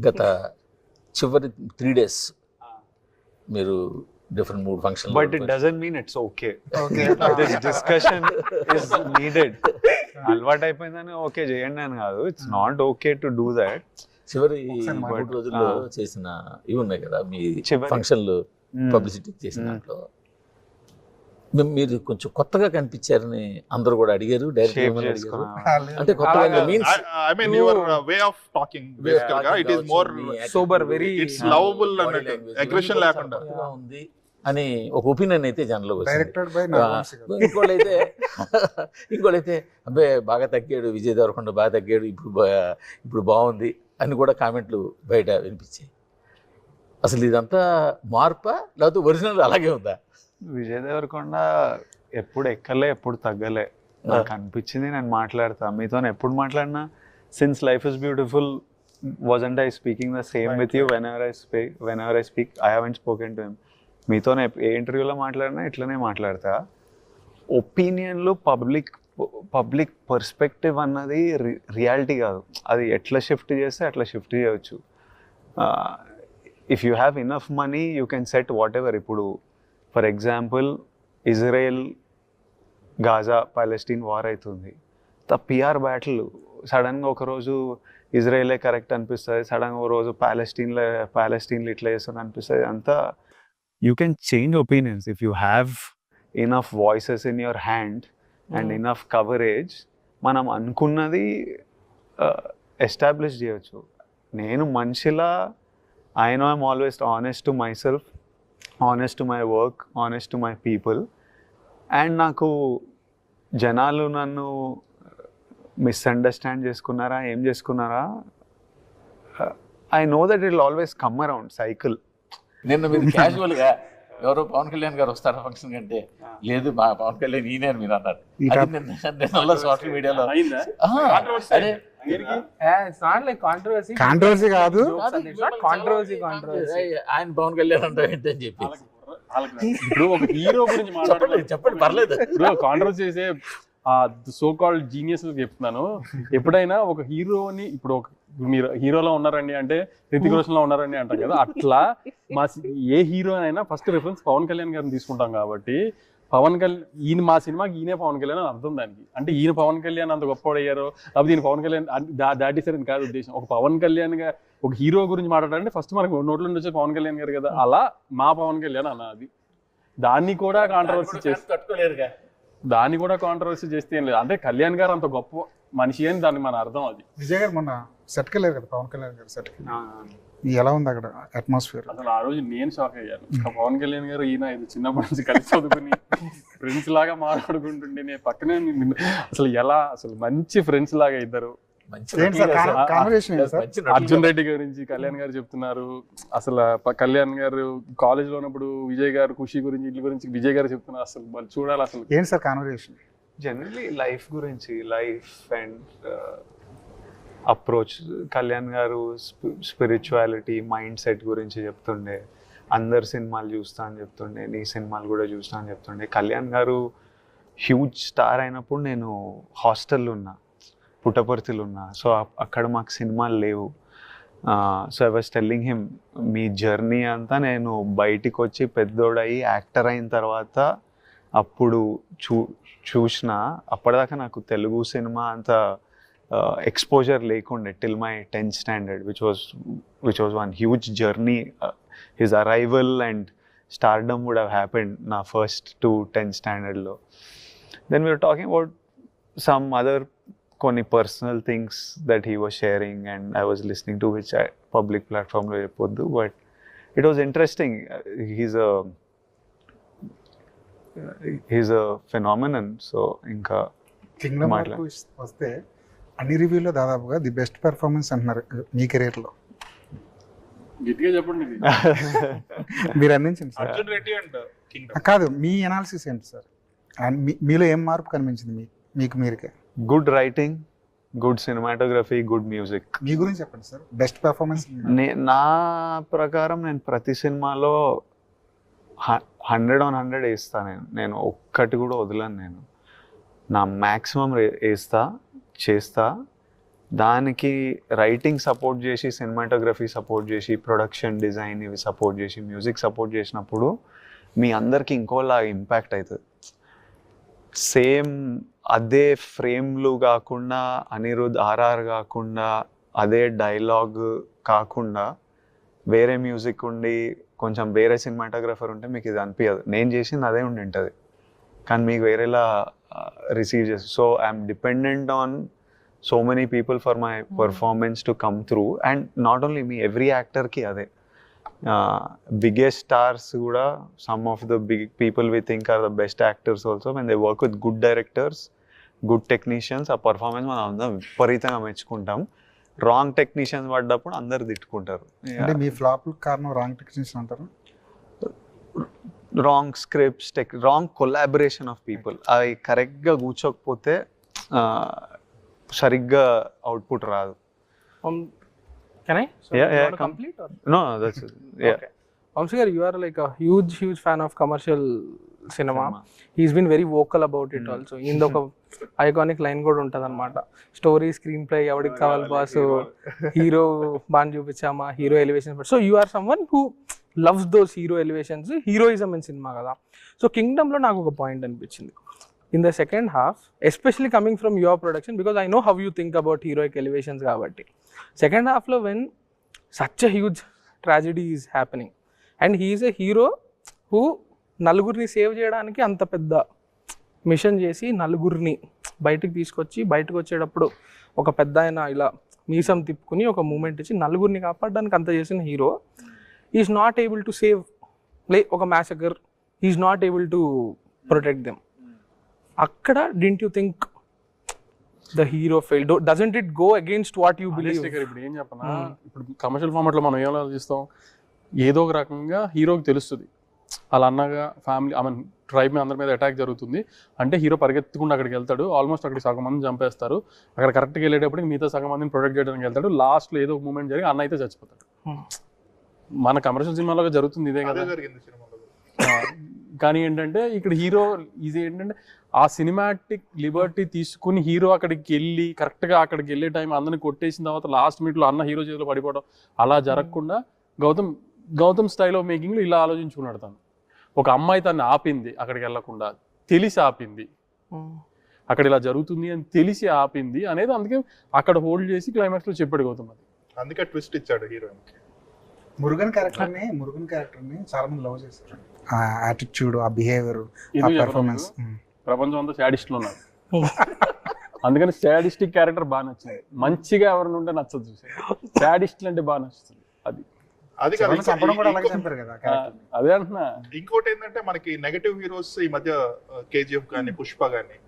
గత చివరి three days మీరు డిఫరెంట్ మూడు function but it doesn't mean it's okay okay this discussion is needed అలవాటు అయిపోయిందని ఓకే చేయండి అని కాదు. It's not okay to do that చివరి మూడు. రోజుల్లో. చేసిన ఇవి ఉన్నాయి కదా మీ చివరి- ఫంక్షన్లు పబ్లిసిటీ చేసిన మ్మ్. దాంట్లో. మీరు కొంచెం కొత్తగా కనిపించారని అందరూ కూడా అడిగారు డైరెక్ట్ అంటే కొత్తగా అలాగా. Means I mean your way of talking బేసికల్గా it is more Sober, very- It's lovable అన్నట్టు. Aggression లేకుండా. ఉంది అని ఒక ఒపీనియన్ అయితే జనంలో వచ్చింది. డైరెక్టెడ్ బై ఇంకోళ్ళైతే ఇంకోళ్ళైతే అబ్బాయి బాగా తగ్గాడు విజయ్ దేవరకొండ బాగా తగ్గాడు ఇప్పుడు ఇప్పుడు బాగుంది అని కూడా కామెంట్లు బయట వినిపించాయి. అసలు ఇదంతా మార్పా? లేకపోతే ఒరిజినల్ అలాగే ఉందా? విజయ్ దేవరకొండ ఎప్పుడు ఎక్కలే ఎప్పుడు తగ్గలే. నాకు అనిపించింది నేను మాట్లాడతా. మీతో ఎప్పుడు మాట్లాడినా since life is beautiful wasn't I speaking the same with you whenever I speak whenever I speak I haven't spoken to him మీతో ఏ ఇంటర్వ్యూలో మాట్లాడినా ఇట్లనే మాట్లాడతా. ఒపీనియన్లు పబ్లిక్ పబ్లిక్ పర్స్పెక్టివ్ అన్నది రియాలిటీ కాదు. అది ఎట్లా షిఫ్ట్ చేస్తే అట్లా షిఫ్ట్ చేయవచ్చు if you have enough money you can set whatever ఇప్పుడు for example Israel Gaza Palestine war అవుతుంది. ద పిఆర్ బ్యాటిల్ సడన్గా ఒకరోజు ఇజ్రాయలే కరెక్ట్ అనిపిస్తుంది సడన్గా ఒక రోజు ప్యాలెస్టీన్లో ప్యాలెస్టీన్లో ఇట్లా చేస్తుంది అనిపిస్తుంది. అంతా you can change opinions if you have enough voices in your hand and. Enough coverage మనం అనుకున్నది ఎస్టాబ్లిష్ చేయొచ్చు. నేను మనిషిలా I know I'm always honest to myself honest to my work honest to my people and నాకు జనాలు నన్ను misunderstand చేసుకున్నారా ఏం చేసుకున్నారా? I know that it always come around cycle నిన్న మీరు క్యాజువల్గా ఎవరో పవన్ కళ్యాణ్ గారు వస్తారా ఫంక్షన్ కంటే? లేదు మా పవన్ కళ్యాణ్ ఈయనే మీరు అన్నారు. అది సోషల్ మీడియాలో అయిందా? కాంట్రవర్సీ కాదు. కాంట్రవర్సీ కాంట్రవర్సీ ఆయన పవన్ కళ్యాణ్ అంటే ఏంటని చెప్పి ఇప్పుడు ఒక హీరో గురించి చెప్పండి పర్లేదు. ఇప్పుడు కాంట్రవర్సీ చేసే ఆ సో కాల్డ్ జీనియస్ చెప్తున్నాను. ఎప్పుడైనా ఒక హీరోని ఇప్పుడు ఒక మీరు హీరోలో ఉన్నారండి అంటే రితిక్ రోషన్లో ఉన్నారండి అంటాం కదా అట్లా మా ఏ హీరో అయినా ఫస్ట్ రిఫరెన్స్ పవన్ కళ్యాణ్ గారిని తీసుకుంటాం కాబట్టి పవన్ కళ్యాణ్ ఈయన మా సినిమాకి ఈయనే పవన్ కళ్యాణ్ అని అర్థం దానికి. అంటే ఈయన పవన్ కళ్యాణ్ అంత గొప్పవాడయ్యారో లేకపోతే ఈయన పవన్ కళ్యాణ్ దాటేసారని కాదు ఉద్దేశం. ఒక పవన్ కళ్యాణ్గా ఒక హీరో గురించి మాట్లాడాలంటే ఫస్ట్ మనకు నోట్లో నుంచి వచ్చే పవన్ కళ్యాణ్ గారు కదా. అలా మా పవన్ కళ్యాణ్ అన్న అది. దాన్ని కూడా కాంట్రవర్సీ చేసి తట్టుకోలేరుగా. దాన్ని కూడా కాంట్రవర్సీ చేస్తే ఏం లేదు. అంటే కళ్యాణ్ గారు అంత గొప్ప మనిషి అని దాన్ని మన అర్థం అది. విజయ్ గారు మొన్న సెట్కి కదా పవన్ కళ్యాణ్ గారు సెట్కి. ఎలా ఉంది అక్కడ అట్మాస్ఫియర్ అసలు ఆ రోజు నేను షాక్ అయ్యాను. పవన్ కళ్యాణ్ గారు ఈయన ఇది చిన్నప్పటి నుంచి కలిసి చదువుకుని ఫ్రెండ్స్ లాగా మాట్లాడుకుంటుంటే నేను పక్కనే నిన్ను- అసలు ఎలా అసలు మంచి ఫ్రెండ్స్ లాగా ఇద్దరు. అర్జున్. రెడ్డి గురించి కళ్యాణ్ గారు చెప్తున్నారు. అసలు కళ్యాణ్ గారు కాలేజ్లో ఉన్నప్పుడు విజయ్ గారు ఖుషి గురించి వీటి గురించి విజయ్ గారు చెప్తున్నారు. అసలు వాళ్ళు చూడాలి అసలు. ఏంటి సార్ కాన్వర్సేషన్ జనరలీ లైఫ్ గురించి life and approach. Kalyan garu spirituality mind set గురించి చెప్తుండే. అందరు సినిమాలు చూస్తా అని చెప్తుండే. నీ సినిమాలు కూడా చూస్తా అని చెప్తుండే. కళ్యాణ్ గారు హ్యూజ్ స్టార్ అయినప్పుడు నేను హాస్టల్లో ఉన్నా. పుట్టపర్తిలో ఉన్నా. సో అక్కడ మాకు సినిమాలు లేవు. So I was telling him me journey అంతా నేను బయటికి వచ్చి పెద్దోడయి యాక్టర్ అయిన తర్వాత అప్పుడు చూ చూసిన అప్పటిదాకా నాకు తెలుగు సినిమా అంత ఎక్స్పోజర్ లేకుండే till my tenth standard which was which was one huge journey his arrival and stardom would have happened నా first to tenth స్టాండర్డ్లో then we are talking about some other కొన్ని personal things that he was sharing and I was listening to which public ప్లాట్ఫామ్లో చెప్పొద్దు but it was interesting he's uh he's uh phenomenon so ఇంకా Kingdom మాట్లా- వరకు వస్తే అన్ని రివ్యూలో దాదాపుగా ది బెస్ట్ పెర్ఫార్మెన్స్ అంటున్నారు మీ కెరీర్లో. గట్టిగా చెప్పండి. మీరు అందించండి sir. Arjun Reddy and king కాదు మీ అనాలిసిస్ ఏంటి సార్? అండ్ మీ మీలో ఏం మార్పు కనిపించింది మీ మీకు మీరుకే? Good writing good cinematography good music మీ గురించి చెప్పండి సార్. బెస్ట్ పెర్ఫార్మెన్స్ నే నా ప్రకారం నేను ప్రతి సినిమాలో హండ్రెడ్ ఆన్ హండ్రెడ్ వేస్తా నేను. నేను ఒక్కటి కూడా వదలను నేను. నా మ్యాక్సిమం వేస్తా. చేస్తా. దానికి రైటింగ్ సపోర్ట్ చేసి సినిమాటోగ్రఫీ సపోర్ట్ చేసి ప్రొడక్షన్ డిజైన్ ఇవి సపోర్ట్ చేసి మ్యూజిక్ సపోర్ట్ చేసినప్పుడు మీ అందరికి ఇంకోలా ఇంపాక్ట్ అవుతుంది సేమ్ అదే ఫ్రేమ్లు కాకుండా అనిరుద్ ఆర్ఆర్ కాకుండా అదే డైలాగ్ కాకుండా వేరే మ్యూజిక్ ఉండి కొంచెం వేరే సినిమాటోగ్రఫర్ ఉంటే మీకు ఇది అనిపించదు నేను చేసింది అదే ఉండి ఉంటుంది. కానీ మీకు వేరేలా రిసీవ్ చేసి. So I'm dependent on so many people for my performance to come through and not only me every యాక్టర్కి అదే. బిగ్గెస్ట్ స్టార్స్ కూడా some of the big people we think are the best actors also when they work with good directors good technicians ఆ performance మనం అందరం విపరీతంగా మెచ్చుకుంటాం. Wrong technicians పడ్డప్పుడు అందరు తిట్టుకుంటారు. అంటే మీ ఫ్లాప్ కారణం రాంగ్ టెక్నీషియన్ అంటారు? Wrong scripts tech wrong collaboration of people అవి కరెక్ట్గా కూర్చోకపోతే సరిగ్గా అవుట్పుట్ రాదు Um? No that's yeah huge, huge fan of commercial cinema. He's been very vocal about it Hmm. also. ఇందు ఒక ఐకానిక్ లైన్ కూడా ఉంటుంది అనమాట స్టోరీ స్క్రీన్ ప్లే ఎవరికి కావాలి బాస్ హీరో బాగా చూపించామా hero elevation so you are someone who loves those hero elevations heroism in cinema కదా. So కింగ్డమ్లో నాకు ఒక పాయింట్ అనిపించింది. In the second half especially coming from your production because I know how you think about heroic elevations కాబట్టి. Second హాఫ్లో when such a huge tragedy is happening and he's a hero who నలుగురిని save చేయడానికి అంత పెద్ద machine చేసి నలుగురిని బయటికి తీసుకొచ్చి బయటకు వచ్చేటప్పుడు ఒక పెద్ద ఆయన ఇలా మీసం తిప్పుకుని ఒక మూమెంట్ ఇచ్చి నలుగురిని కాపాడడానికి అంత చేసిన hero is not able to save లే ఒక massacre is not able to protect them అక్కడ didn't you think the hero fail doesn't it go against what you believe ఇప్పుడు ఏం చెప్పనా. ఇప్పుడు కమర్షియల్ ఫార్మాట్లో మనం ఏం ఆలోచిస్తాం? ఏదో ఒక రకంగా హీరోకి తెలుస్తుంది. అలా అన్నగా ఫ్యామిలీ ఐ మీన్ ట్రైబ్ అందరి మీద అటాక్ జరుగుతుంది. అంటే హీరో పరిగెత్తుకుండా అక్కడికి వెళ్తాడు. ఆల్మోస్ట్ అక్కడికి సగం మంది చంపేస్తారు. అక్కడ కరెక్ట్గా వెళ్ళేటప్పటికి మిగతా సగం మందిని ప్రొటెక్ట్ చేయడానికి వెళ్తాడు. లాస్ట్లో ఏదో ఒక మూమెంట్ జరిగి అన్న అయితే చచ్చిపోతాడు. Hmm. మన కమర్షియల్ సినిమాలో జరుగుతుంది ఇదే కదా. అదే జరిగింది సినిమాలో. ఆ, కానీ ఏంటంటే ఇక్కడ హీరో ఇది ఏంటంటే ఆ సినిమాటిక్ లిబర్టీ తీసుకుని హీరో అక్కడికి వెళ్ళి కరెక్ట్గా అక్కడికి వెళ్ళే టైం అందరిని కొట్టేసిన తర్వాత లాస్ట్ మినిట్లో అన్న హీరో చేతిలో పడిపోవడం అలా జరగకుండా గౌతమ్ గౌతమ్ స్టైల్ ఆఫ్ మేకింగ్లో ఇలా ఆలోచించుకున్నాడు తను. ఒక అమ్మాయి తను ఆపింది అక్కడికి వెళ్ళకుండా తెలిసి ఆపింది. అక్కడ ఇలా జరుగుతుంది అని తెలిసి ఆపింది అనేది అందుకే అక్కడ హోల్డ్ చేసి క్లైమాక్స్లో చెప్పాడు గౌతమ్ అది. అందుకే ట్విస్ట్ ఇచ్చాడు హీరోయిన్ మురుగన్ క్యారెక్టర్ని మురుగన్ క్యారెక్టర్ని చాలా మంది లవ్ చేశారు. ఆ యాటిట్యూడ్ ఆ బిహేవియర్ ఆ పెర్ఫార్మెన్స్? ప్రపంచం అంతా శాడిస్టులు ఉన్నారు. అందుకని శాడిస్టిక్ క్యారెక్టర్ బాగా నచ్చింది. మంచిగా ఎవరిని ఉంటే నచ్చదు చూసే. శాడిస్టులు అంటే బాగా నచ్చుతుంది. అది. అది అదే అంటున్నా. ఇంకోటి ఏంటంటే మనకి నెగటివ్ హీరోస్ ఈ మధ్య కేజీఎఫ్ కానీ పుష్ప కానీ